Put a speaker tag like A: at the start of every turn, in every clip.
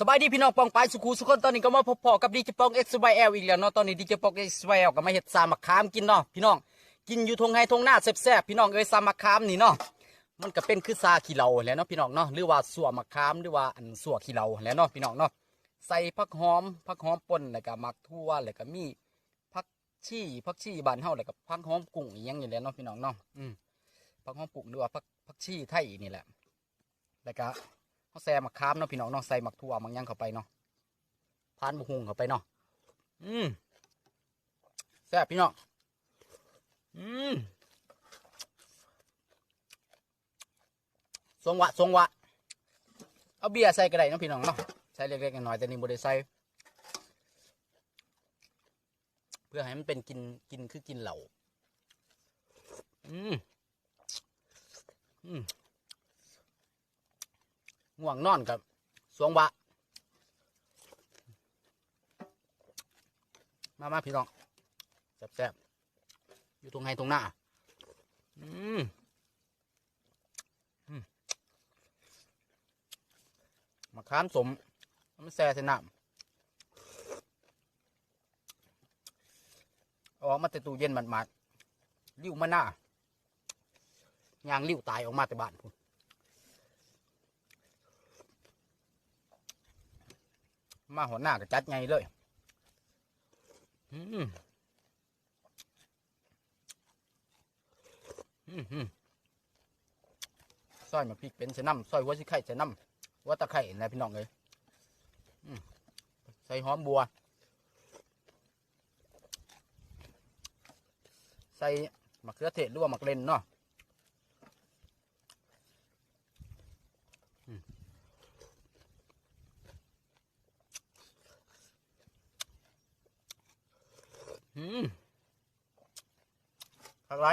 A: สบายดีพี่น้องปองปายสุขุสุขคนตอนนี้ก็มาพบพอกับดีเจปอง X Y L อีกแล้วเนาะตอนนี้ดีเจปอง X Y L ก็มาเฮ็ดซามักขามกินเนาะพี่น้องกินอยู่ทงไฮทงหน้าแซ่บๆพี่น้องเอ้ยซามักขามนี่เนาะมันก็เป็นคือซาขี้เหลาแหล้วเนาะพี่น้องเนาะหรือว่าสัวมักขามหรือว่าอันสัวขี้เหลาแหล้วเนาะพี่น้องเนาะใส่ผักหอมผักหอมป่นแล้วก็มักทั่วแล้วก็มีผักชีผักชีบานเฮาแล้วก็ผักหอมกุ้งอีหยังนี่แหละเนาะพี่น้องเนาะอืมผักหอมกุ้งหรือว่าผักผักชีไทยนี่แหละแล้วก็ เขาแซ่มักขามเนาะพี่น้องเนาะใส่มักทั่วมักหยังเข้าไปเนาะพานบุหงเข้าไปเนาะอืมแซ่บพี่น้องอืมทรงวะทรงวะเอาเบียร์ใส่กระไดเนาะพี่น้องเนาะใส่เล็กๆน้อยๆแต่นี่บ่ได้ใส่เพื่อให้มันเป็นกินกินคือกินเหล่าอืมอืม ง่วงนอนกับสวงวะมามาพี่น้องแซ่บๆอยู่ตรงไหนตรงหน้าอืมอืมมะขามสมมันแซ่ใส่น้ำเอาออกมาแต่ตู้เย็นหมาดๆริ้วมาหน้ายางริ้วตายออกมาแต่บ้านพุ่น มาหัวหน้าก็จัดไงเลยอืมอืมซอยมาพริกเป็นเสน้ำซอยหัวสิไข่เสน้ำหัวตะไคร่นะพี่น้องเลยใส่หอมบัว ใส่มะเขือเทศหรือว่ามะเกรนเนาะ อะไร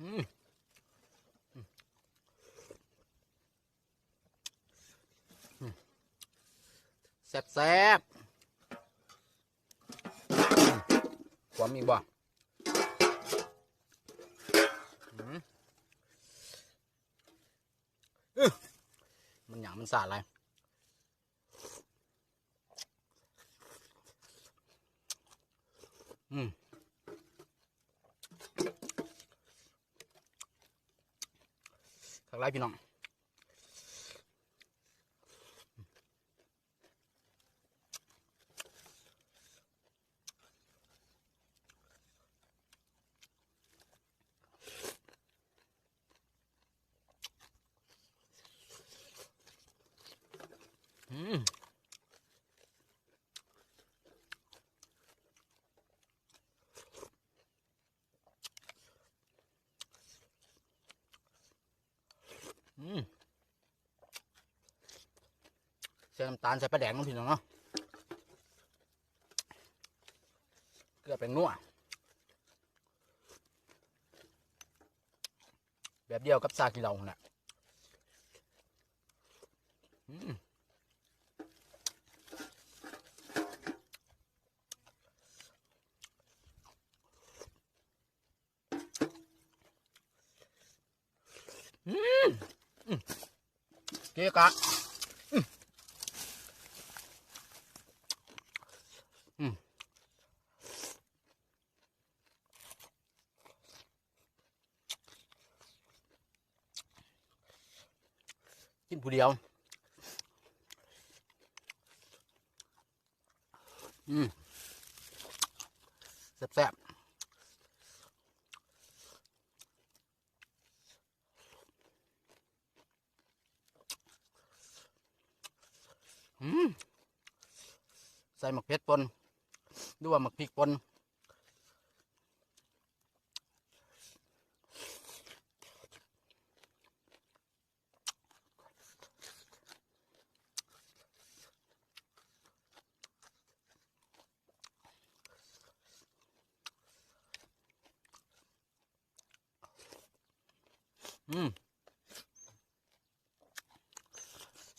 A: อืมแซ่บแซ่บอืมความอีกบ่อืมอื้อ มันสาดอะไรอืมทักไล่พี่น้อง ใส่น้ำตาลใส่ปลาแดงน้องพี่น้องเนาะเกลือเป็นนัวแบบเดียวกับซากิเราแหละอืม เกะกะกินผู้เดียว อืมแซ่บๆ ใส่หมักเพชรปนหรือว่าหมักพริกปนอืม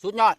A: สุดยอด